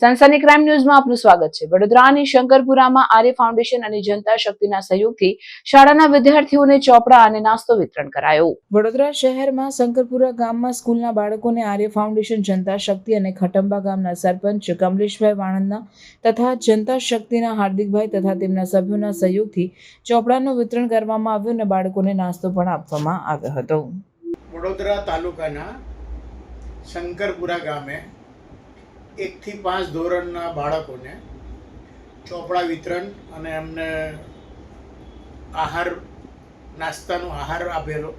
સનસની crime ન્યૂઝમાં આપનું સ્વાગત છે. વડોદરાની શંકરપુરામાં આર્ય ફાઉન્ડેશન અને જનતા શક્તિના સહયોગથી શાળાના વિદ્યાર્થીઓને ચોપડા અને નાસ્તો વિતરણ કરાયો. વડોદરા શહેરમાં શંકરપુરા ગામમાં સ્કૂલના બાળકોને આર્ય ફાઉન્ડેશન જનતા શક્તિ અને ખટંબા ગામના સરપંચ કમલેશભાઈ વાણંદના તથા જનતા શક્તિના હાર્દિકભાઈ તથા તેમના સભ્યોના સહયોગથી ચોપડાનું વિતરણ કરવામાં આવ્યું અને બાળકોને નાસ્તો પણ આપવામાં આવ્યો હતો. વડોદરા તાલુકાના શંકરપુરા ગામે એકથી પાંચ ધોરણના બાળકોને ચોપડા વિતરણ અને એમને આહાર, નાસ્તાનો આહાર આપેલો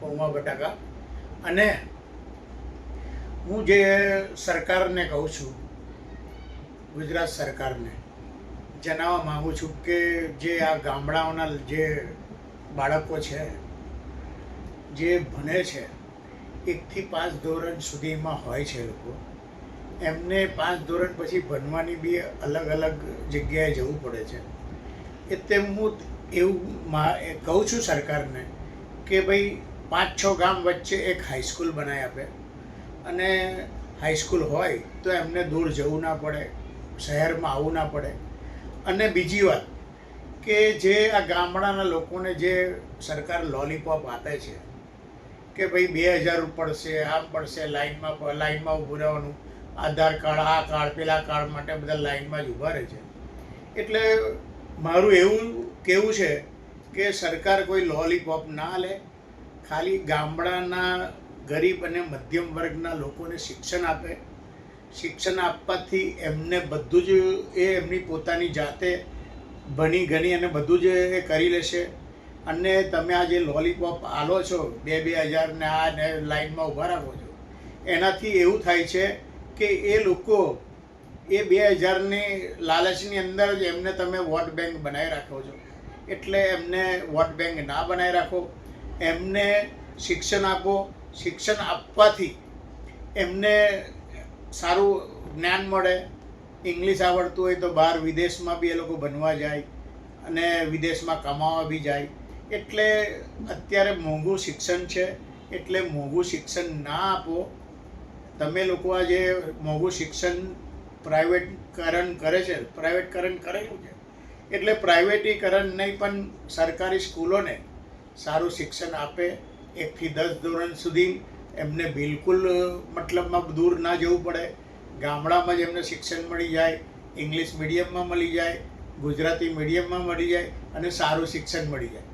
પૌમા બટાકા. અને હું જે સરકારને કહું છું, ગુજરાત સરકારને, જણાવવા માગું છું કે જે આ ગામડાઓના જે બાળકો છે, જે ભણે છે, એકથી પાંચ ધોરણ સુધીમાં હોય છે લોકો. એમને પાંચ ધોરણ પછી ભણવાની બી અલગ અલગ જગ્યાએ જવું પડે છે. એટલે હું એવું મા- કહું છું સરકારને કે ભાઈ પાંચ છ ગામ વચ્ચે એક હાઈસ્કૂલ બનાવી આપે. અને હાઈસ્કૂલ હોય તો એમને દૂર જવું ના પડે, શહેરમાં આવવું ના પડે. અને બીજી વાત કે જે આ ગામડાના લોકોને જે સરકાર લોલીપોપ આપે છે કે ભાઈ બે હજાર પડશે, આમ પડશે, લાઈનમાં લાઇનમાં ઊભું રહેવાનું. આધાર કાર્ડ, આ કાર્ડ, પેલા કાર્ડ માટે બધા લાઈનમાં જ ઊભા રહે છે. એટલે મારું એવું કેવું છે કે સરકાર કોઈ લોલીપોપ ના લે, ખાલી ગામડાના ગરીબ અને મધ્યમ વર્ગના લોકોને શિક્ષણ આપે. શિક્ષણ આપવાથી એમને બધું જ એ એમની પોતાની જાતે ભણી, ગણી અને બધું જ એ કરી લેશે. અને તમે આ જે લોલીપોપ આલો છો, બે બે હજારને આ ને લાઈનમાં ઊભા રાખો છો, એનાથી એવું થાય છે કે એ લોકો એ બે હજારની લાલચની અંદર જ એમને તમે વોટ બેંક બનાવી રાખો છો. એટલે એમને વોટ બેંક ના બનાવી રાખો. એમને શિક્ષણ આપો. શિક્ષણ આપવાથી એમને સારું જ્ઞાન મળે. ઇંગ્લિશ આવડતું હોય તો બહાર વિદેશમાં બી એ લોકો ભણવા જાય અને વિદેશમાં કમાવા બી જાય. એટલે અત્યારે મોંઘું શિક્ષણ છે. એટલે મોંઘું શિક્ષણ ના આપો. તમે લોકો આ જે મોંઘું શિક્ષણ પ્રાઇવેટકરણ કરે છે પ્રાઇવેટકરણ કરેલું છે, એટલે પ્રાઇવેટીકરણ નહીં, પણ સરકારી સ્કૂલોને સારું શિક્ષણ આપે. એકથી દસ ધોરણ સુધી એમને બિલકુલ મતલબમાં દૂર ના જવું પડે. ગામડામાં જ એમને શિક્ષણ મળી જાય, ઇંગ્લિશ મીડિયમમાં મળી જાય, ગુજરાતી મીડિયમમાં મળી જાય અને સારું શિક્ષણ મળી જાય.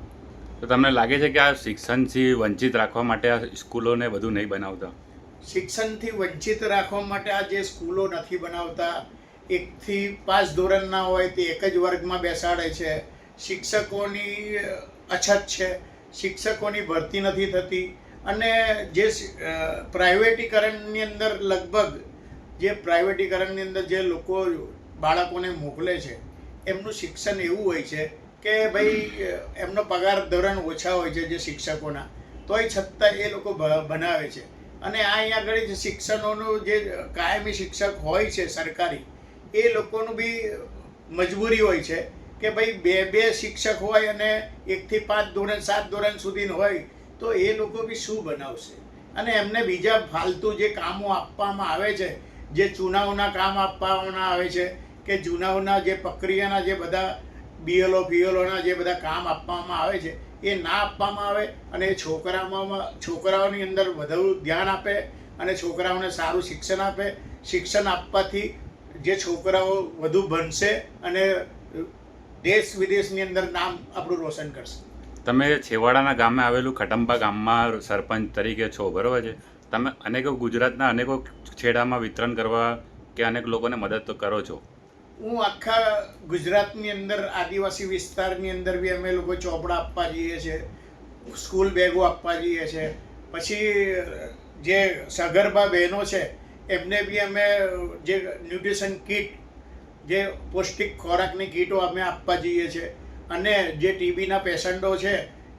તો તમને લાગે છે કે આ શિક્ષણથી વંચિત રાખવા માટે આ સ્કૂલોને બધું નહીં બનાવતા? શિક્ષણથી વંચિત રાખવા માટે આ જે સ્કૂલો નથી બનાવતા, એકથી પાંચ ધોરણના હોય તે એક જ વર્ગમાં બેસાડે છે. શિક્ષકોની અછત છે. શિક્ષકોની ભરતી નથી થતી. અને જે પ્રાઇવેટીકરણની અંદર લગભગ, જે પ્રાઇવેટીકરણની અંદર જે લોકો બાળકોને મોકલે છે, એમનું શિક્ષણ એવું હોય છે કે ભાઈ એમનો પગાર ધોરણ ઓછા હોય છે જે શિક્ષકોના, તોય છતાં એ લોકો બનાવે છે. અને આ અહીંયા આગળ જે શિક્ષણોનું જે કાયમી શિક્ષક હોય છે સરકારી, એ લોકોનું બી મજબૂરી હોય છે કે ભાઈ બે બે શિક્ષક હોય અને એકથી પાંચ ધોરણ, સાત ધોરણ સુધીનું હોય, તો એ લોકો બી શું બનાવશે? અને એમને બીજા ફાલતુ જે કામો આપવામાં આવે છે, જે ચુનાવના કામ આપવામાં આવે છે, કે જૂનાઓના જે પ્રક્રિયાના જે બધા બીએલઓ બીએલઓના જે બધા કામ આપવામાં આવે છે, એ ના આપવામાં આવે અને એ છોકરાઓમાં છોકરાઓની અંદર વધુ ધ્યાન આપે અને છોકરાઓને સારું શિક્ષણ આપે. શિક્ષણ આપવાથી જે છોકરાઓ વધુ ભણશે અને દેશ વિદેશની અંદર નામ આપણું રોશન કરશે. તમે છેવાડાના ગામે આવેલું ખટંબા ગામમાં સરપંચ તરીકે છો, બરાબર છે? તમે અનેકો ગુજરાતના અનેકો છેડામાં વિતરણ કરવા કે અનેક લોકોને મદદ તો કરો છો. હું આખા ગુજરાતની અંદર, આદિવાસી વિસ્તારની અંદર બી અમે લોકો ચોપડા આપવા જઈએ છીએ, સ્કૂલ બેગો આપવા જઈએ છીએ. પછી, જે સગર્ભા બહેનો છે, એમને બી અમે, જે ન્યુટ્રિશન કીટ, જે પૌષ્ટિક ખોરાકની કીટો અમે આપવા જઈએ છીએ. અને જે ટીબીના પેશન્ટો છે,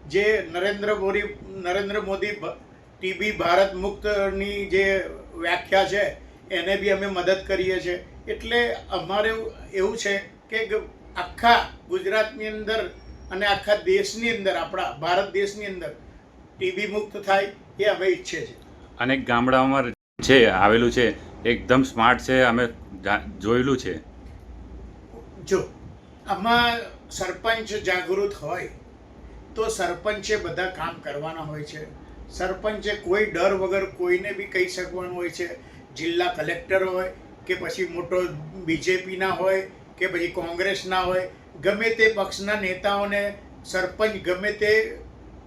જે નરેન્દ્ર મોદી નરેન્દ્ર મોદી ટીબી ભારત મુક્તની જે વ્યાખ્યા છે એને બી અમે મદદ કરીએ છીએ. એટલે અમારે એવું છે કે આખા ગુજરાતની અંદર અને આખા દેશની અંદર આપણા ભારત દેશની અંદર ટીબી મુક્ત થાય એ અમે ઈચ્છે છે અને ગામડાઓમાં છે આવેલું છે એકદમ સ્માર્ટ છે અમે જોયેલું છે. જો આમાં સરપંચ જાગૃત હોય તો સરપંચે બધા કામ કરવાના હોય છે. સરપંચે કોઈ ડર વગર કોઈને બી કહી શકવાનું હોય છે. જિલ્લા કલેક્ટર હોય કે પછી મોટો બીજેપીના હોય કે પછી કોંગ્રેસના હોય, ગમે તે પક્ષના નેતાઓને સરપંચ ગમે તે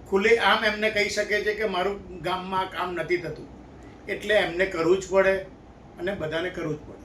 ખુલ્લે આમ એમને કહી શકે છે કે મારું ગામમાં કામ નથી થતું. એટલે એમને કરવું જ પડે અને બધાને કરવું જ પડે.